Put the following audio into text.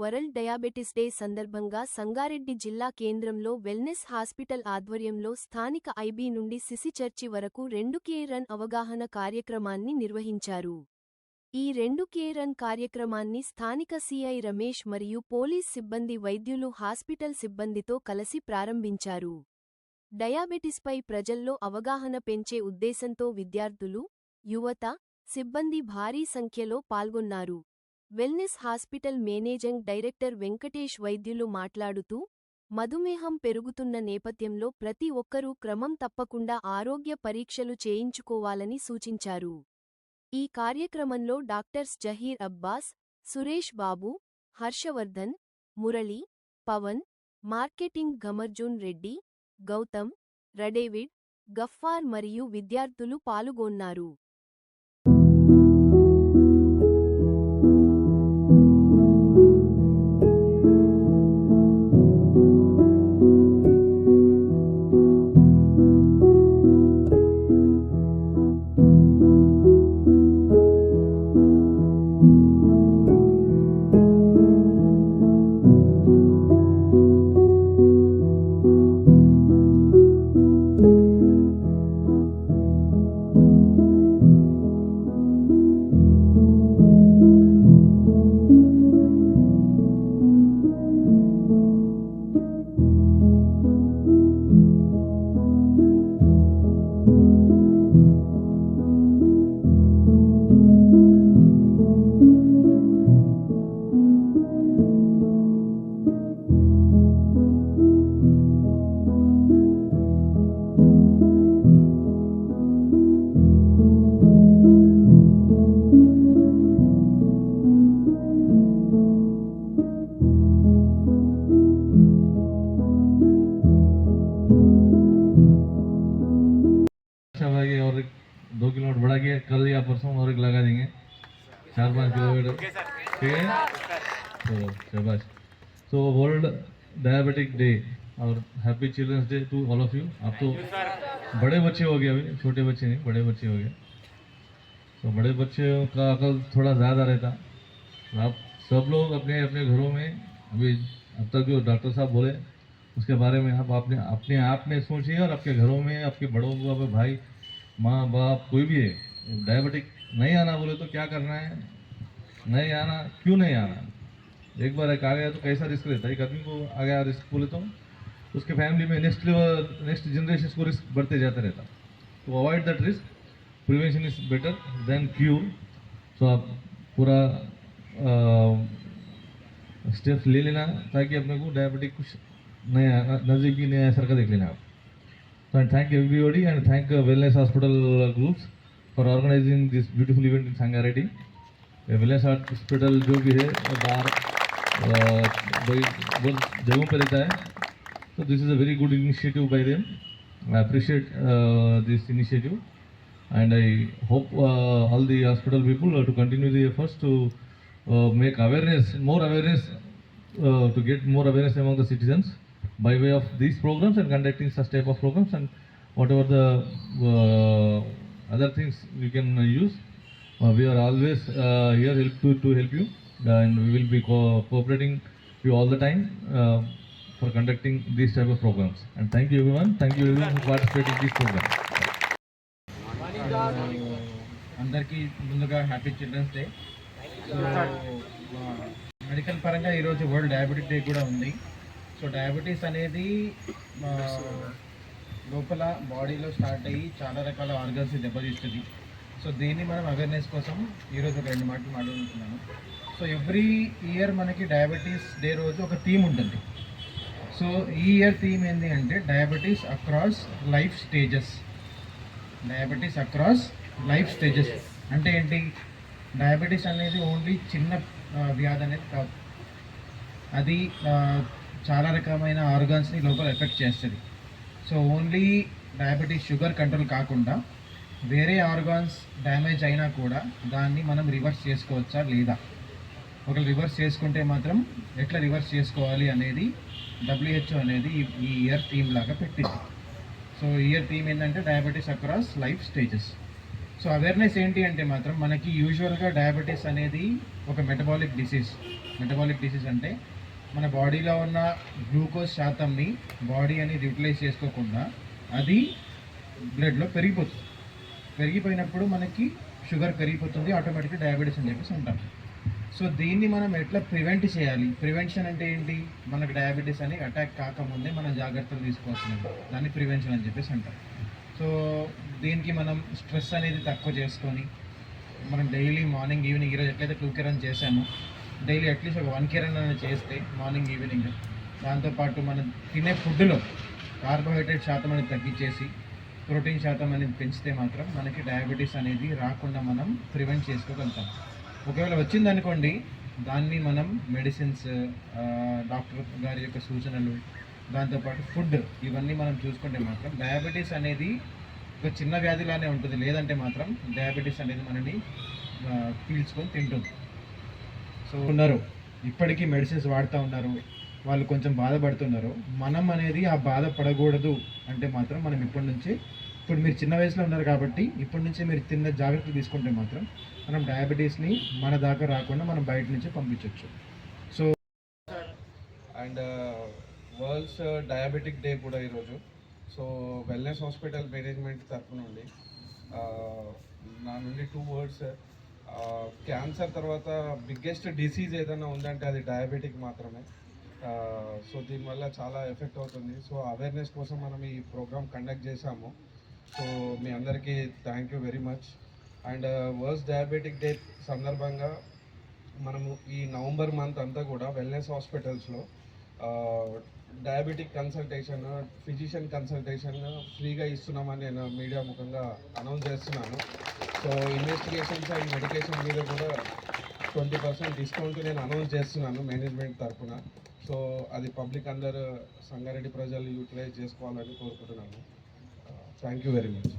World diabetes day సందర్భంగా సంగారెడ్డి జిల్లా కేంద్రంలో వెల్నెస్ హాస్పిటల్ ఆధ్వర్యంలో స్థానిక ఐబీ నుండి సిసి చర్చి వరకు రెండు కే రన్ అవగాహన కార్యక్రమాన్ని నిర్వహించారు. ఈ రెండు కే రన్ కార్యక్రమాన్ని స్థానిక సిఐ రమేష్ మరియు పోలీస్ సిబ్బంది వైద్యులు హాస్పిటల్ సిబ్బందితో కలిసి ప్రారంభించారు. డయాబెటిస్పై ప్రజల్లో అవగాహన పెంచే ఉద్దేశంతో విద్యార్థులు యువత సిబ్బంది భారీ సంఖ్యలో పాల్గొన్నారు. Wellness hospital managing director Venkatesh వైద్యులు మాట్లాడుతూ మధుమేహం పెరుగుతున్న నేపథ్యంలో ప్రతి ఒక్కరూ క్రమం తప్పకుండా ఆరోగ్య పరీక్షలు చేయించుకోవాలని సూచించారు. ఈ కార్యక్రమంలో డాక్టర్స్ జహీర్ అబ్బాస్ సురేష్ బాబు హర్షవర్ధన్ మురళి పవన్ మార్కెటింగ్ గమర్జున్ రెడ్డి గౌతమ్ రడేవిడ్ గఫ్ఫార్ మరియు విద్యార్థులు పాల్గొన్నారు. कल या परसों और एक लगा देंगे। चार पाँच किलोमीटर ठीक है? तो शाबाश सो वर्ल्ड डायबिटिक डे और happy children's day to all of you आप तो बड़े बच्चे हो गए अभी छोटे बच्चे नहीं बड़े बच्चे हो गए। तो बड़े बच्चे का अकल थोड़ा ज़्यादा रहता। आप सब लोग अपने अपने घरों में अभी अब तक जो डॉक्टर साहब बोले उसके बारे में आप अपने अपने आप में सोचिए और आपके घरों में आपके बड़ों को आपके भाई माँ बाप कोई भी है डायबिटिक नहीं आना बोले तो क्या करना है? नहीं आना क्यों नहीं आना? एक बार एक आ गया तो कैसा रिस्क रहता है? एक आदमी को आ गया रिस्क बोले तो उसके फैमिली में नेक्स्ट लेवल नेक्स्ट जनरेशन को रिस्क बढ़ते जाता रहता। तो avoid that risk prevention is better than cure so आप पूरा स्टेप्स ले लेना ताकि अपने को डायबिटिक कुछ नया नज़दीकी नया असर का देख लेना आप। I thank everybody and thank uh, Wellness Hospital uh, groups for organizing this beautiful event in Sangareddy. Uh, Wellness Hospital जो भी है वो बाहर uh, भाई बहुत जगहों पे रहता है So this is a very good initiative by them. I appreciate uh, this initiative and I hope uh, all the hospital people uh, to continue the efforts to uh, make awareness, more awareness, uh, to get more awareness among the citizens by way of these programs and conducting such type of programs and whatever the uh, other things you can uh, use. Uh, we are always uh, here help to, to help you and we will be co- cooperating you all the time uh, for conducting these type of programs. And thank you everyone. Thank you everyone who participated in this program. అందరికీ ముందుగా happy children's day so medical పరంగా ఈరోజు world diabetic day కూడా ఉంది so diabetes అనేది ఆ, లోపల బాడీలో స్టార్ట్ అయ్యి చాలా రకాల ఆర్గన్స్ దెబ్బతీస్తుంది. సో దీన్ని మనం అవేర్నెస్ కోసం ఈరోజు ఒక రెండు మాటలు మాట్లాడుతున్నాను సో ఎవ్రీ ఇయర్ మనకి డయాబెటీస్ డే రోజు ఒక థీమ్ ఉంటుంది. సో ఈ ఇయర్ థీమ్ ఏంటి అంటే diabetes across life stages diabetes across life stages అంటే ఏంటి? డయాబెటీస్ అనేది ఓన్లీ చిన్న వ్యాధి అనేది కాదు. అది చాలా రకమైన ఆర్గాన్స్ని లోపల ఎఫెక్ట్ చేస్తుంది. So only diabetes sugar control కాకుండా వేరే ఆర్గాన్స్ డ్యామేజ్ అయినా కూడా దాన్ని మనం రివర్స్ చేసుకోవచ్చా లేదా? ఒకవేళ రివర్స్ చేసుకుంటే మాత్రం ఎట్లా రివర్స్ చేసుకోవాలి అనేది డబ్ల్యూహెచ్ఓ అనేది ఈ- ఈ ఇయర్ థీమ్ లాగా పెట్టింది. సో ఇయర్ థీమ్ ఏంటంటే diabetes across life stages. So awareness ఏంటి అంటే మాత్రం మనకి యూజువల్గా డయాబెటీస్ అనేది ఒక మెటబాలిక్ డిసీజ్. మెటబాలిక్ డిసీజ్ అంటే మన బాడీలో ఉన్న గ్లూకోజ్ శాతంని బాడీ అనేది యూటిలైజ్ చేసుకోకుండా అది బ్లడ్లో పెరిగిపోతుంది. పెరిగిపోయినప్పుడు మనకి షుగర్ పెరిగిపోతుంది ఆటోమేటిక్గా డయాబెటీస్ అని చెప్పేసి ఉంటాం సో దీన్ని మనం ఎట్లా ప్రివెంట్ చేయాలి? ప్రివెన్షన్ అంటే ఏంటి? మనకు డయాబెటీస్ అని అటాక్ కాకముందే మనం జాగ్రత్తలు తీసుకోవాల్సింది. దాన్ని ప్రివెన్షన్ అని చెప్పేసి అంటాం. సో దీనికి మనం స్ట్రెస్ అనేది తక్కువ చేసుకొని మనం డైలీ మార్నింగ్ ఈవినింగ్ ఈరోజు ఎట్లయితే టూ రన్ చేసామో డైలీ అట్లీస్ట్ ఒక వన్ కిరణ్ అనేది చేస్తే మార్నింగ్ ఈవినింగ్. దాంతోపాటు మనం తినే ఫుడ్లో కార్బోహైడ్రేట్ శాతం అనేది తగ్గించేసి ప్రోటీన్ శాతం అనేది పెంచితే మాత్రం మనకి డయాబెటీస్ అనేది రాకుండా మనం ప్రివెంట్ చేసుకోగలుగుతాం. ఒకవేళ వచ్చిందనుకోండి దాన్ని మనం మెడిసిన్స్ డాక్టర్ గారి యొక్క సూచనలు దాంతోపాటు ఫుడ్ ఇవన్నీ మనం చూసుకుంటే మాత్రం డయాబెటీస్ అనేది ఒక చిన్న వ్యాధిలానే ఉంటుంది. లేదంటే మాత్రం డయాబెటీస్ అనేది మనని పీల్చుకొని తింటుంది. సో ఉన్నారు. ఇప్పటికీ మెడిసిన్స్ వాడుతూ ఉన్నారు. వాళ్ళు కొంచెం బాధపడుతున్నారు. మనం అనేది ఆ బాధ పడకూడదు అంటే మాత్రం మనం ఇప్పటి నుంచి ఇప్పుడు మీరు చిన్న వయసులో ఉన్నారు కాబట్టి ఇప్పటి నుంచి మీరు తిన్న జాగ్రత్తలు తీసుకుంటే మాత్రం మనం డయాబెటీస్ని మన దాకా రాకుండా మనం బయట నుంచి పంపించవచ్చు so and uh, world's uh, diabetic day కూడా ఈరోజు. సో వెల్నెస్ హాస్పిటల్ మేనేజ్మెంట్ తరఫు నుండి uh, నా నుండి టూ వర్డ్స్ క్యాన్సర్ తర్వాత బిగ్గెస్ట్ డిసీజ్ ఏదైనా ఉందంటే అది డయాబెటిక్ మాత్రమే. సో దీనివల్ల చాలా ఎఫెక్ట్ అవుతుంది. సో అవేర్నెస్ కోసం మనం ఈ ప్రోగ్రామ్ కండక్ట్ చేశాము. సో మీ అందరికీ thank you very much. And world's diabetic day సందర్భంగా మనము ఈ నవంబర్ మంత్ అంతా కూడా వెల్నెస్ హాస్పిటల్స్లో డయాబెటిక్ కన్సల్టేషన్ ఫిజిషియన్ కన్సల్టేషన్ ఫ్రీగా ఇస్తున్నామని నేను మీడియా ముఖంగా అనౌన్స్ చేస్తున్నాను. సో ఇన్వెస్టిగేషన్స్ అండ్ మెడికేషన్ మీద కూడా ట్వంటీ పర్సెంట్ డిస్కౌంట్ నేను అనౌన్స్ చేస్తున్నాను మేనేజ్మెంట్ తరఫున సో అది పబ్లిక్ అందరు సంగారెడ్డి ప్రజలు యూటిలైజ్ చేసుకోవాలని కోరుకుంటున్నాను. Thank you very much